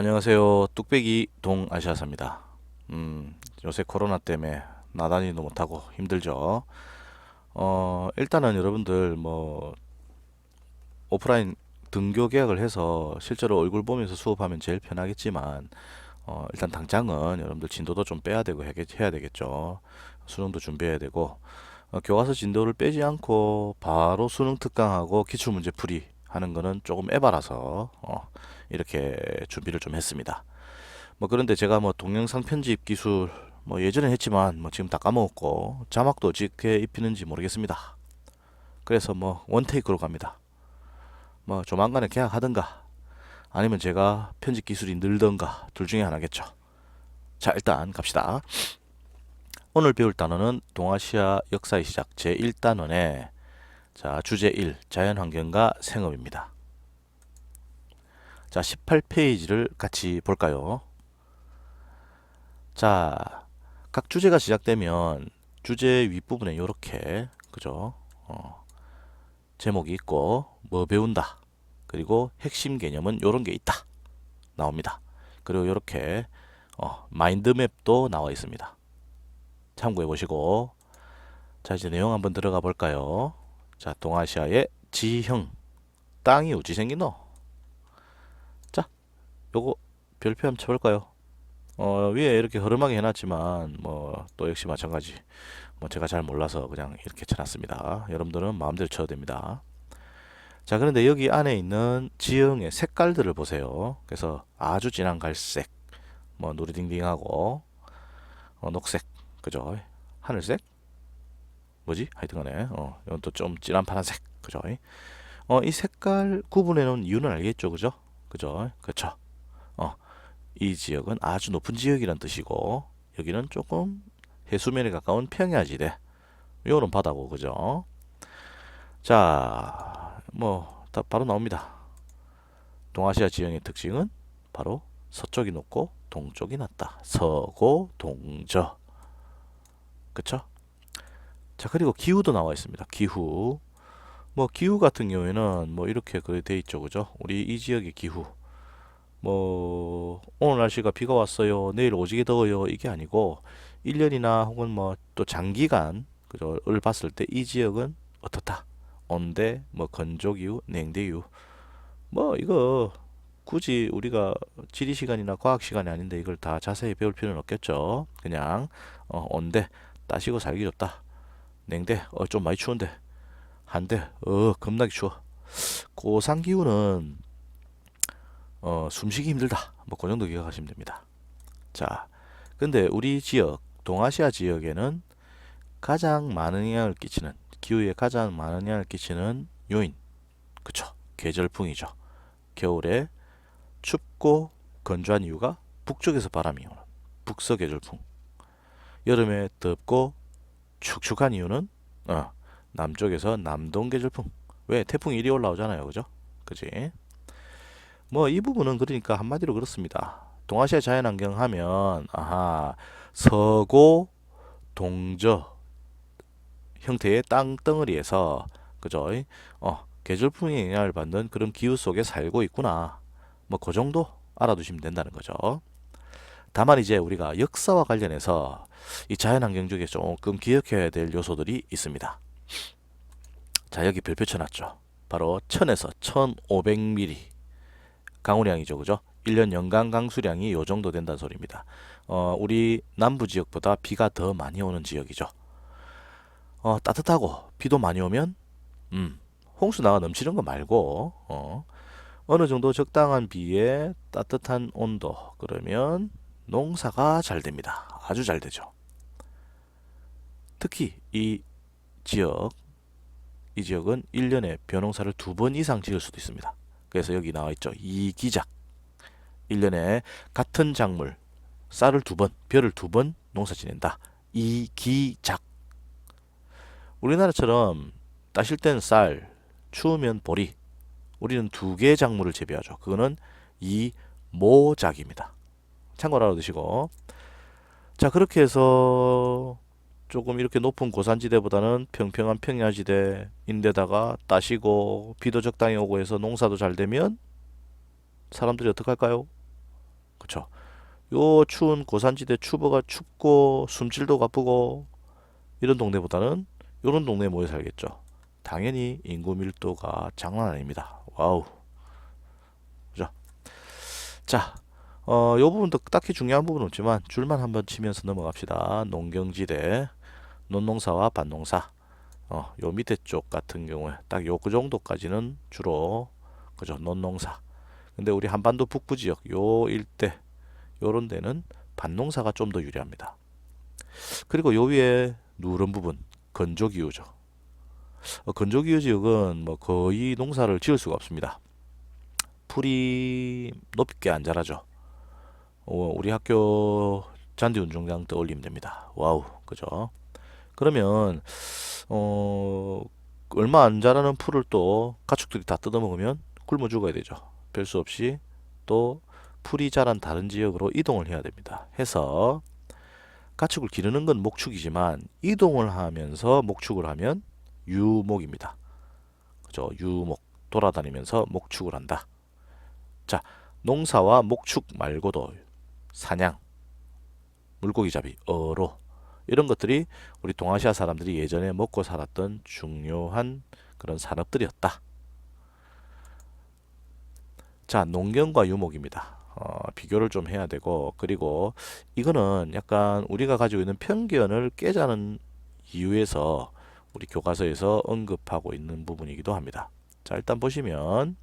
안녕하세요. 뚝배기 동아시아사입니다. 음, 요새 코로나 때문에 나다니도 못하고 힘들죠. 어, 일단은 여러분들 뭐 오프라인 등교 계약을 해서 실제로 얼굴 보면서 수업하면 제일 편하겠지만 어, 일단 당장은 여러분들 진도도 좀 빼야 되고 해야 되겠죠. 수능도 준비해야 되고 어, 교과서 진도를 빼지 않고 바로 수능 특강하고 기출 문제 풀이 하는 거는 조금 에바라서 어, 이렇게 준비를 좀 했습니다. 뭐 그런데 제가 뭐 동영상 편집 기술 뭐 예전에 했지만 뭐 지금 다 까먹었고 자막도 어떻게 입히는지 모르겠습니다. 그래서 뭐 원테이크로 갑니다. 뭐 조만간에 계약하든가 아니면 제가 편집 기술이 늘던가 둘 중에 하나겠죠. 자 일단 갑시다. 오늘 배울 단어는 동아시아 역사의 시작 제1단원의 자 주제 1 자연환경과 생업입니다. 자 18페이지를 같이 볼까요? 자, 각 주제가 시작되면 주제 윗부분에 이렇게 그죠? 어, 제목이 있고 뭐 배운다. 그리고 핵심 개념은 이런 게 있다. 나옵니다. 그리고 이렇게 어, 마인드맵도 나와 있습니다. 참고해 보시고 자 이제 내용 한번 들어가 볼까요? 자 동아시아의 지형 땅이 어찌 생기노? 자 요거 별표 한번 쳐볼까요? 어, 위에 이렇게 흐름하게 해놨지만 뭐 또 역시 마찬가지 뭐 제가 잘 몰라서 그냥 이렇게 쳐놨습니다. 여러분들은 마음대로 쳐도 됩니다. 자 그런데 여기 안에 있는 지형의 색깔들을 보세요. 그래서 아주 진한 갈색, 뭐 누리딩딩하고 어, 녹색, 그죠? 하늘색, 뭐지? 하여튼간에 어, 이건 또 좀 진한 파란색, 그죠? 어, 이 색깔 구분해 놓은 이유는 알겠죠, 그죠? 그죠? 그렇죠. 어, 이 지역은 아주 높은 지역이란 뜻이고 여기는 조금 해수면에 가까운 평야지대. 요런 바다고 그죠? 자뭐 바로 나옵니다. 동아시아 지형의 특징은 바로 서쪽이 높고 동쪽이 낮다. 서고 동저. 그쵸? 자 그리고 기후도 나와 있습니다. 기후. 뭐 기후 같은 경우에는 뭐 이렇게 그 돼 있죠 그죠? 우리 이 지역의 기후 뭐 오늘 날씨가 비가 왔어요. 내일 오지게 더워요. 이게 아니고 1년이나 혹은 뭐 또 장기간 그죠를 봤을 때 이 지역은 어떻다. 온대, 뭐 건조기후, 냉대기후. 뭐 이거 굳이 우리가 지리 시간이나 과학 시간이 아닌데 이걸 다 자세히 배울 필요는 없겠죠. 그냥 어, 온대, 따시고 살기 좋다. 냉대, 어, 좀 많이 추운데. 한대, 어, 겁나게 추워. 고산 기후는 어, 숨쉬기 힘들다. 뭐 그 정도 기억하시면 됩니다. 자, 근데 우리 지역, 동아시아 지역에는 가장 많은 영향을 끼치는 기후에 가장 많은 영향을 끼치는 요인, 그쵸? 계절풍이죠. 겨울에 춥고 건조한 이유가 북쪽에서 바람이 오는 북서 계절풍. 여름에 덥고 축축한 이유는 어, 남쪽에서 남동 계절풍. 왜 태풍이 이리 올라오잖아요, 그죠? 그지? 뭐 이 부분은 그러니까 한마디로 그렇습니다. 동아시아 자연환경 하면 아하 서고 동저 형태의 땅덩어리에서 그죠? 어 계절풍의 영향을 받는 그런 기후 속에 살고 있구나. 뭐 그 정도 알아두시면 된다는 거죠. 다만 이제 우리가 역사와 관련해서 이 자연환경 중에 조금 기억해야 될 요소들이 있습니다. 자 여기 별표 쳐놨죠. 바로 1000에서 1500mm 강우량이죠. 그죠? 1년 연간 강수량이 요 정도 된다는 소리입니다. 어, 우리 남부 지역보다 비가 더 많이 오는 지역이죠. 어, 따뜻하고 비도 많이 오면 음, 홍수나가 넘치는 거 말고 어, 어느 정도 적당한 비에 따뜻한 온도 그러면 농사가 잘 됩니다. 아주 잘 되죠. 특히 이 지역 이 지역은 1년에 벼농사를 두 번 이상 지을 수도 있습니다. 그래서 여기 나와 있죠. 이기작. 1년에 같은 작물 쌀을 두 번, 벼를 두 번 농사 지낸다. 이기작. 우리나라처럼 따실 땐 쌀, 추우면 보리. 우리는 두 개의 작물을 재배하죠. 그거는 이모작입니다. 참고로 알아두시고. 자, 그렇게 해서 조금 이렇게 높은 고산지대보다는 평평한 평야지대인데다가 따시고 비도 적당히 오고 해서 농사도 잘 되면 사람들이 어떡할까요? 그쵸? 요 추운 고산지대 추보가 춥고 숨질도 가쁘고 이런 동네보다는 요런 동네에 모여 살겠죠. 당연히 인구 밀도가 장난 아닙니다. 와우. 그죠? 자, 어, 요 부분도 딱히 중요한 부분은 없지만 줄만 한번 치면서 넘어갑시다. 농경지대, 논농사와 밭농사. 어, 요 밑에 쪽 같은 경우에 딱 요 그 정도까지는 주로 그죠? 논농사. 근데 우리 한반도 북부 지역 요 일대 요런 데는 밭농사가 좀 더 유리합니다. 그리고 요 위에 누런 부분 건조기후죠. 어, 건조기후 지역은 뭐 거의 농사를 지을 수가 없습니다. 풀이 높게 안 자라죠. 어, 우리 학교 잔디 운동장 떠올리면 됩니다. 와우, 그죠? 그러면 어 얼마 안 자라는 풀을 또 가축들이 다 뜯어먹으면 굶어 죽어야 되죠. 별 수 없이 또 풀이 자란 다른 지역으로 이동을 해야 됩니다. 해서 가축을 기르는 건 목축이지만 이동을 하면서 목축을 하면 유목입니다. 그죠? 유목 돌아다니면서 목축을 한다. 자, 농사와 목축 말고도 사냥, 물고기 잡이, 어로 이런 것들이 우리 동아시아 사람들이 예전에 먹고 살았던 중요한 그런 산업들이었다. 자, 농경과 유목입니다. 어, 비교를 좀 해야 되고 그리고 이거는 약간 우리가 가지고 있는 편견을 깨자는 이유에서 우리 교과서에서 언급하고 있는 부분이기도 합니다. 자, 일단 보시면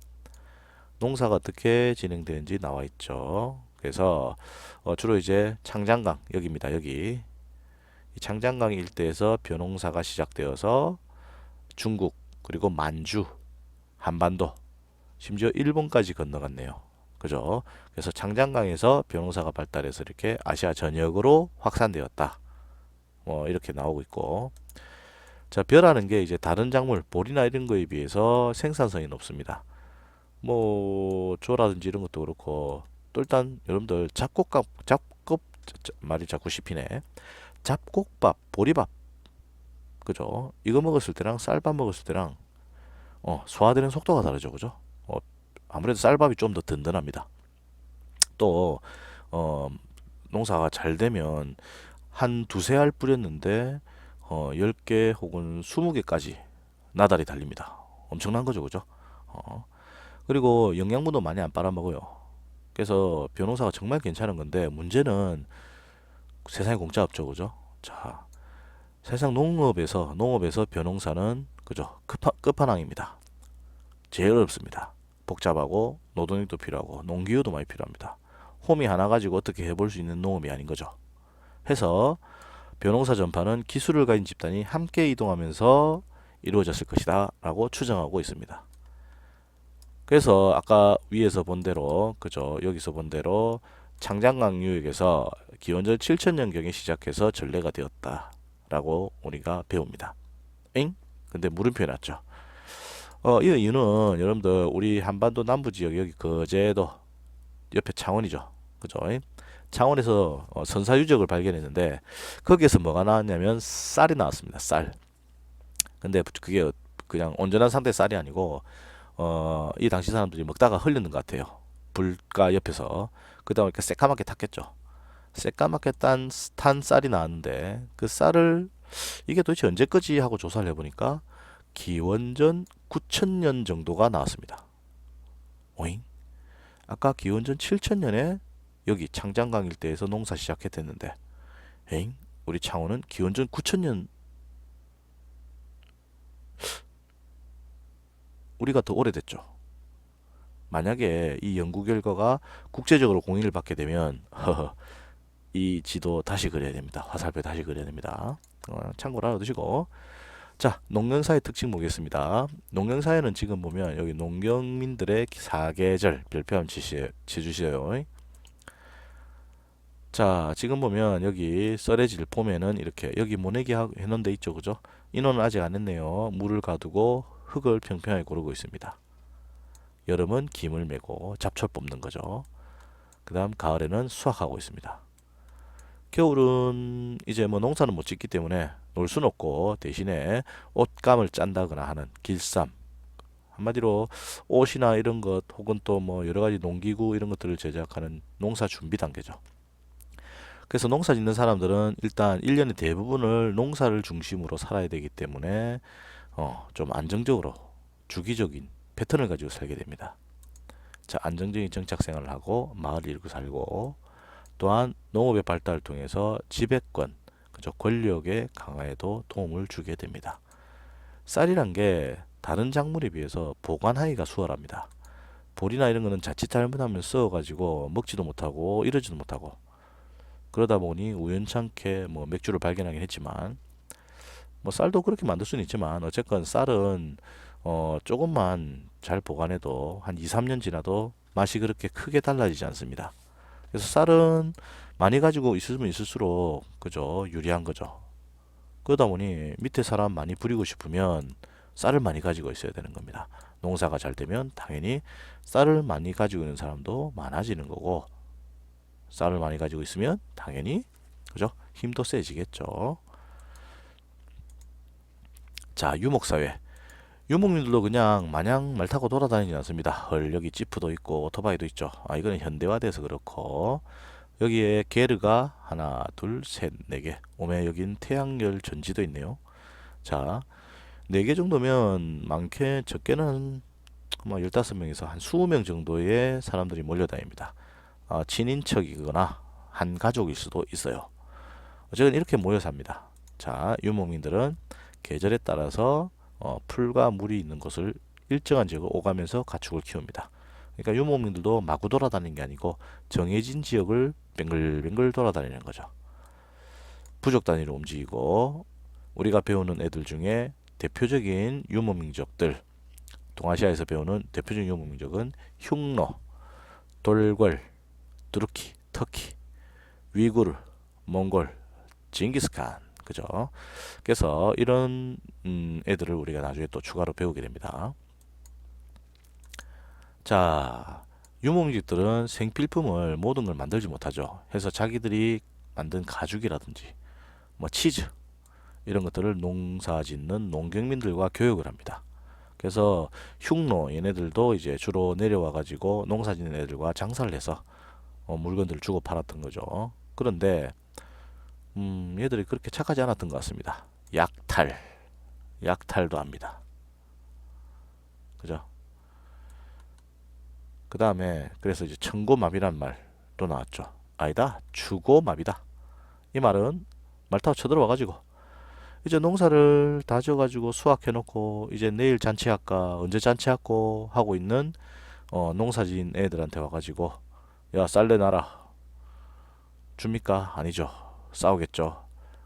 농사가 어떻게 진행되는지 나와 있죠. 그래서 어, 주로 이제 창장강 여기입니다. 여기 이 창장강 일대에서 벼농사가 시작되어서 중국 그리고 만주 한반도 심지어 일본까지 건너갔네요. 그죠? 그래서 창장강에서 벼농사가 발달해서 이렇게 아시아 전역으로 확산되었다. 뭐 이렇게 나오고 있고 자 벼라는 게 이제 다른 작물 보리나 이런 거에 비해서 생산성이 높습니다. 뭐 조라든지 이런 것도 그렇고 또 일단 여러분들 잡곡밥 잡곡 말이 자꾸 씹히네. 잡곡밥 보리밥 그죠? 이거 먹었을 때랑 쌀밥 먹었을 때랑 어, 소화되는 속도가 다르죠, 그죠? 어, 아무래도 쌀밥이 좀 더 든든합니다. 또 어, 농사가 잘 되면 한 두세 알 뿌렸는데 어, 10개 혹은 20개까지 나달이 달립니다. 엄청난 거죠, 그죠? 어, 그리고 영양분도 많이 안 빨아먹어요. 그래서 변호사가 정말 괜찮은 건데 문제는 세상에 공짜 없죠, 그죠? 자, 세상 농업에서 농업에서 벼농사는 그죠? 끝판, 끝판왕입니다. 제일 어렵습니다. 복잡하고 노동력도 필요하고 농기후도 많이 필요합니다. 홈이 하나 가지고 어떻게 해볼 수 있는 농업이 아닌 거죠. 해서 벼농사 전파는 기술을 가진 집단이 함께 이동하면서 이루어졌을 것이다 라고 추정하고 있습니다. 그래서 아까 위에서 본 대로 그죠 여기서 본 대로 창장강 유역에서 기원전 7천년경에 시작해서 전래가 되었다 라고 우리가 배웁니다. 엥? 근데 물음표 해놨죠. 어, 이 이유는 여러분들 우리 한반도 남부 지역 여기 거제도 옆에 창원이죠. 그죠? 창원에서 어, 선사 유적을 발견했는데 거기에서 뭐가 나왔냐면 쌀이 나왔습니다. 쌀. 근데 그게 그냥 온전한 상태 쌀이 아니고 어, 이 당시 사람들이 먹다가 흘리는 것 같아요. 불가 옆에서 그다 음에 이렇게 새까맣게 탔겠죠. 새까맣게 딴, 탄 쌀이 나왔는데 그 쌀을 이게 도대체 언제까지 하고 조사를 해보니까 기원전 9천년 정도가 나왔습니다. 오잉? 아까 기원전 7천년에 여기 창장강 일대에서 농사 시작했댔는데 에잉? 우리 창원은 기원전 9천년 우리가 더 오래됐죠. 만약에 이 연구 결과가 국제적으로 공인을 받게 되면 이 지도 다시 그려야 됩니다. 화살표 다시 그려야 됩니다. 어, 참고로 알아두시고 자 농경사의 특징 보겠습니다. 농경사에는 지금 보면 여기 농경민들의 사계절 별표 한번 치시, 쳐주세요. 자 지금 보면 여기 썰해질 보면은 이렇게 여기 모내기 해놓은 데 있죠 그죠 인원은 아직 안 했네요 물을 가두고 흙을 평평하게 고르고 있습니다 여름은 김을 메고 잡초 뽑는 거죠. 그 다음 가을에는 수확하고 있습니다. 겨울은 이제 뭐 농사는 못 짓기 때문에 놀 수는 없고 대신에 옷감을 짠다거나 하는 길쌈. 한마디로 옷이나 이런 것 혹은 또 뭐 여러 가지 농기구 이런 것들을 제작하는 농사 준비 단계죠. 그래서 농사 짓는 사람들은 일단 1년의 대부분을 농사를 중심으로 살아야 되기 때문에 어, 좀 안정적으로 주기적인 패턴을 가지고 살게 됩니다. 자, 안정적인 정착 생활을 하고 마을을 이루고 살고 또한 농업의 발달을 통해서 지배권, 그죠? 권력의 강화에도 도움을 주게 됩니다. 쌀이란 게 다른 작물에 비해서 보관하기가 수월합니다. 보리나 이런 거는 자칫 잘못하면 썩어가지고 먹지도 못하고 이러지도 못하고 그러다 보니 우연찮게 뭐 맥주를 발견하긴 했지만 뭐 쌀도 그렇게 만들 수는 있지만 어쨌건 쌀은 어 조금만 잘 보관해도 한 2, 3년 지나도 맛이 그렇게 크게 달라지지 않습니다. 그래서 쌀은 많이 가지고 있으면 있을수록 그죠 유리한 거죠. 그러다 보니 밑에 사람 많이 부리고 싶으면 쌀을 많이 가지고 있어야 되는 겁니다. 농사가 잘 되면 당연히 쌀을 많이 가지고 있는 사람도 많아지는 거고 쌀을 많이 가지고 있으면 당연히 그죠 힘도 세지겠죠. 자 유목사회 유목민들도 그냥 마냥 말 타고 돌아다니지 않습니다. 헐 여기 지프도 있고 오토바이도 있죠. 아 이거는 현대화돼서 그렇고 여기에 게르가 하나 둘 셋 네 개. 오메 여긴 태양열 전지도 있네요. 자, 네 개 정도면 많게 적게는 아마 15명에서 한 20명 정도의 사람들이 몰려다닙니다. 아, 친인척이거나 한 가족일 수도 있어요. 어쨌든 이렇게 모여 삽니다. 자, 유목민들은 계절에 따라서 어, 풀과 물이 있는 곳을 일정한 지역을 오가면서 가축을 키웁니다. 그러니까 유목민들도 마구 돌아다니는 게 아니고 정해진 지역을 뱅글뱅글 돌아다니는 거죠. 부족 단위로 움직이고 우리가 배우는 애들 중에 대표적인 유목민족들 동아시아에서 배우는 대표적인 유목민족은 흉노, 돌궐, tu르키, 터키, 위구르, 몽골, 징기스칸 그죠? 그래서 이런 음, 애들을 우리가 나중에 또 추가로 배우게 됩니다. 자, 유목민족들은 생필품을 모든 걸 만들지 못하죠. 해서 자기들이 만든 가죽이라든지 뭐 치즈 이런 것들을 농사 짓는 농경민들과 교육을 합니다. 그래서 흉노 얘네들도 이제 주로 내려와 가지고 농사 짓는 애들과 장사를 해서 어, 물건들을 주고 팔았던 거죠. 그런데 음, 얘들이 그렇게 착하지 않았던 것 같습니다. 약탈, 약탈도 합니다. 그죠? 그 다음에 그래서 이제 청고마비란 말도 나왔죠. 아니다, 주고마비다. 이 말은 말 타고 쳐들어와 가지고 이제 농사를 다 지어가지고 수확해 놓고 이제 내일 잔치할까 언제 잔치할고 하고 있는 어, 농사진 애들한테 와가지고 야 쌀내 나라 줍니까 아니죠 싸우겠죠.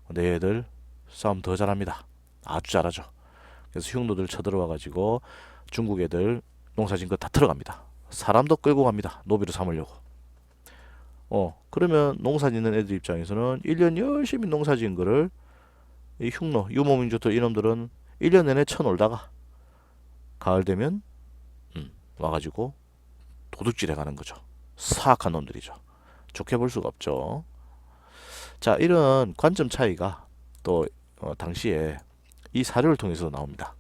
근데 얘들 싸움 더 잘합니다. 아주 잘하죠. 그래서 흉노들 쳐들어와 가지고 중국 애들 농사진 거 다 들어갑니다. 사람도 끌고 갑니다. 노비로 삼으려고. 어, 그러면 농사 짓는 애들 입장에서는 1년 열심히 농사 지은 거를 이 흉노, 유목민족들 이놈들은 1년 내내 쳐놀다가 가을 되면 음, 와가지고 도둑질해 가는 거죠. 사악한 놈들이죠. 좋게 볼 수가 없죠. 자, 이런 관점 차이가 또 어, 당시에 이 사료를 통해서 나옵니다.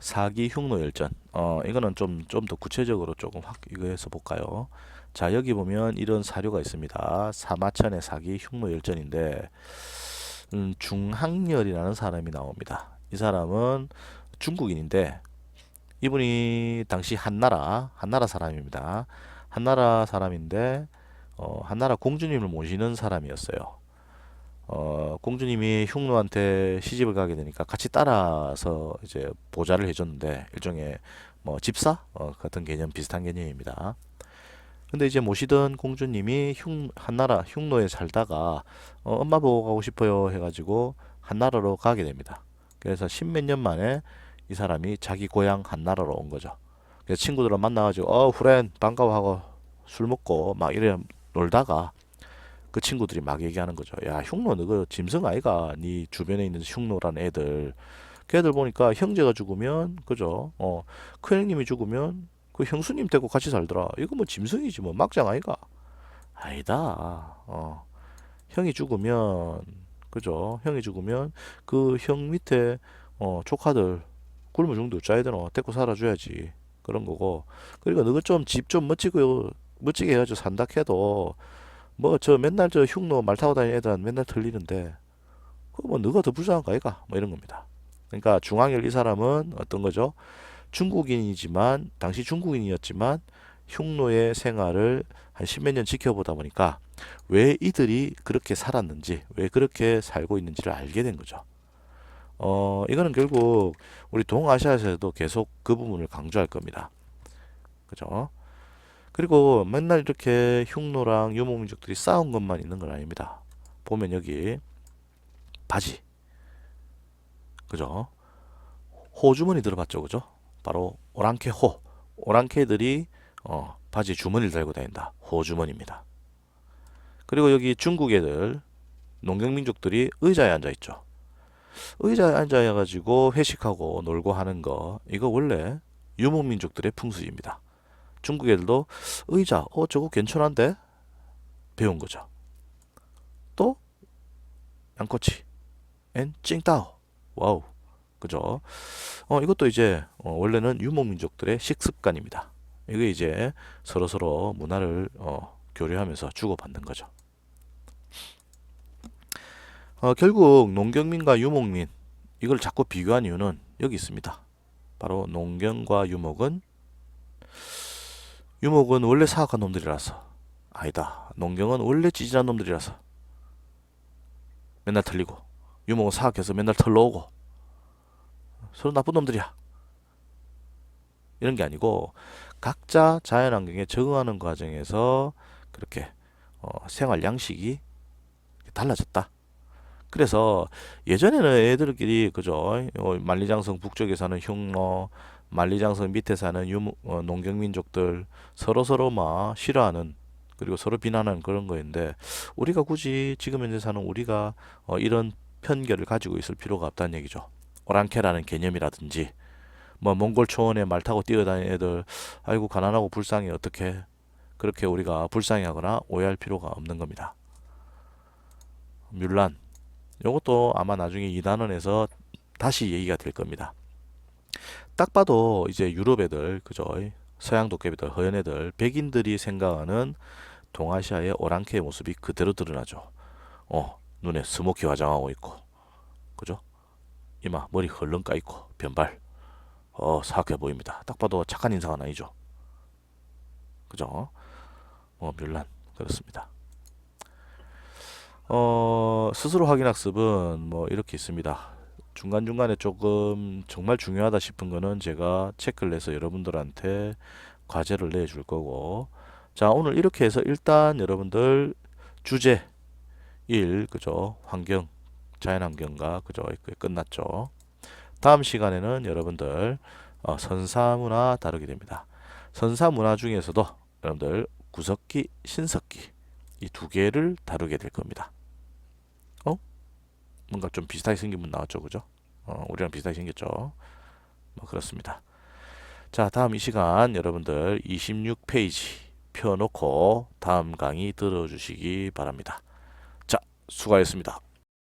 사기 흉노 열전. 어, 이거는 좀 좀 더 구체적으로 조금 확 이거 해서 볼까요? 자, 여기 보면 이런 사료가 있습니다. 사마천의 사기 흉노 열전인데 음, 중학렬이라는 사람이 나옵니다. 이 사람은 중국인인데 이분이 당시 한나라 한나라 사람입니다. 한나라 사람인데 어, 한나라 공주님을 모시는 사람이었어요. 어, 공주님이 흉노한테 시집을 가게 되니까 같이 따라서 이제 보좌를 해줬는데 일종의 뭐 집사 어, 같은 개념 비슷한 개념입니다. 근데 이제 모시던 공주님이 흉 한나라 흉노에 살다가 어, 엄마 보고 가고 싶어요 해가지고 한나라로 가게 됩니다. 그래서 십몇 년 만에 이 사람이 자기 고향 한나라로 온 거죠. 그래서 친구들을 만나가지고 어 후렌 반가워하고 술 먹고 막 이래 놀다가 그 친구들이 막 얘기하는 거죠. 야, 흉노 너그 짐승 아이가 네 주변에 있는 흉노라는 애들. 걔들 보니까 형제가 죽으면 그죠? 어, 큰형님이 죽으면 그 형수님 되고 같이 살더라. 이거 뭐 짐승이지 뭐 막장 아이가. 아니다. 어. 형이 죽으면 그죠? 형이 죽으면 그 형 밑에 어, 조카들 굶어 죽는데 어쩌야 되노? 데리고 살아줘야지. 그런 거고. 그러니까 너가 좀 집좀 멋지고 멋지게 해가지고 산다 해도 뭐 저 맨날 저 흉노 말 타고 다니는 애들은 맨날 틀리는데 그뭐 너가 더 불쌍한 거 아이가? 뭐 이런 겁니다. 그러니까 중앙일 이 사람은 어떤 거죠? 중국인이지만 당시 중국인이었지만 흉노의 생활을 한 십몇 년 지켜보다 보니까 왜 이들이 그렇게 살았는지, 왜 그렇게 살고 있는지를 알게 된 거죠. 어, 이거는 결국 우리 동아시아에서도 계속 그 부분을 강조할 겁니다. 그죠? 그리고 맨날 이렇게 흉노랑 유목민족들이 싸운 것만 있는 건 아닙니다. 보면 여기 바지, 그죠? 호 주머니 들어봤죠, 그죠? 바로 오랑캐 호, 오랑캐들이 어, 바지 주머니를 달고 다닌다. 호 주머니입니다. 그리고 여기 중국 애들, 농경민족들이 의자에 앉아 있죠. 의자에 앉아 가지고 회식하고 놀고 하는 거 이거 원래 유목민족들의 풍습입니다. 중국 애들도 의자 어 저거 괜찮은데 배운 거죠. 또 양꼬치 앤 찡따오 와우 그죠? 어 이것도 이제 어, 원래는 유목민족들의 식습관입니다. 이게 이제 서로 서로 문화를 어, 교류하면서 주고받는 거죠. 어, 결국 농경민과 유목민 이걸 자꾸 비교한 이유는 여기 있습니다. 바로 농경과 유목은 유목은 원래 사악한 놈들이라서 아니다. 농경은 원래 찌질한 놈들이라서 맨날 틀리고 유목은 사악해서 맨날 털러오고 서로 나쁜 놈들이야. 이런 게 아니고 각자 자연환경에 적응하는 과정에서 그렇게 어, 생활 양식이 달라졌다. 그래서 예전에는 애들끼리 그죠 어, 만리장성 북쪽에 사는 흉노 만리장성 밑에 사는 유목 어, 농경민족들 서로 서로 막 싫어하는 그리고 서로 비난하는 그런 거인데 우리가 굳이 지금 현재 사는 우리가 어, 이런 편견을 가지고 있을 필요가 없다는 얘기죠. 오랑캐라는 개념이라든지 뭐 몽골 초원에 말 타고 뛰어다니는 애들 아이고 가난하고 불쌍해 어떻게 그렇게 우리가 불쌍해하거나 오해할 필요가 없는 겁니다. 뮬란 요것도 아마 나중에 이 단원에서 다시 얘기가 될 겁니다. 딱 봐도 이제 유럽 애들, 그죠? 서양 도깨비들, 허연 애들, 백인들이 생각하는 동아시아의 오랑캐의 모습이 그대로 드러나죠. 어, 눈에 스모키 화장하고 있고, 그죠? 이마, 머리 헐렁 까 있고, 변발. 어, 사악해 보입니다. 딱 봐도 착한 인상은 아니죠. 그죠? 어, 뮬란. 그렇습니다. 어, 스스로 확인 학습은 뭐 이렇게 있습니다. 중간중간에 조금 정말 중요하다 싶은 거는 제가 체크를 내서 여러분들한테 과제를 내줄 거고. 자 오늘 이렇게 해서 일단 여러분들 주제 1 그죠? 환경 자연환경과 그죠? 끝났죠. 다음 시간에는 여러분들 어, 선사문화 다루게 됩니다. 선사문화 중에서도 여러분들 구석기 신석기 이 두 개를 다루게 될 겁니다. 어? 뭔가 좀 비슷하게 생긴 분 나왔죠, 그죠? 어, 우리랑 비슷하게 생겼죠. 뭐 그렇습니다. 자, 다음 이 시간 여러분들 26페이지 펴놓고 다음 강의 들어주시기 바랍니다. 자, 수고하셨습니다.